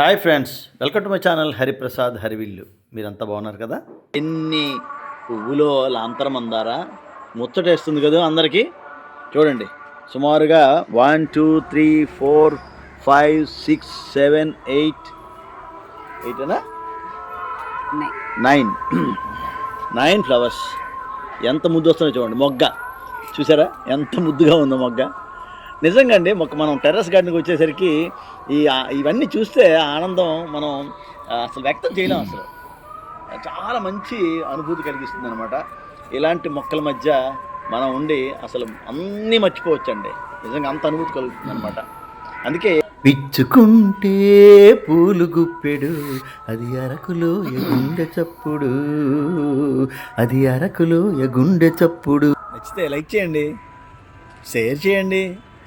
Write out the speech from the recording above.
Hi friends welcome to my channel Hariprasad Harivillu. మీరంతా బాగున్నారు కదా? ఎన్ని పువ్వులో లాంతరమందారా ముచ్చటేస్తుంది కదా అందరికీ. చూడండి సుమారుగా one two three four five six seven eight ఎయిటేనా? Nine. Nine flowers. ఎంత ముద్దు వస్తుందో చూడండి మొగ్గ. చూసారా? ఎంత ముద్దుగా ఉందో మొగ్గ. నిజంగా అండి మొక్క మనం టెర్రస్ గార్డెన్కి వచ్చేసరికి ఈ ఇవన్నీ చూస్తే ఆనందం మనం అసలు వ్యక్తం చేయలేం అసలు. చాలా మంచి అనుభూతి కలిగిస్తుంది అనమాట ఇలాంటి మొక్కల మధ్య మనం ఉండి అసలు అన్నీ మర్చిపోవచ్చండి. నిజంగా అంత అనుభూతి కలుగుతుంది అనమాట అందుకే పిచ్చుకుంటే పూలు గుప్పెడు అది అరకులో ఎగుండె చప్పుడు అది అరకులో ఎగుండె చప్పుడు. నచ్చితే లైక్ చేయండి షేర్ చేయండి.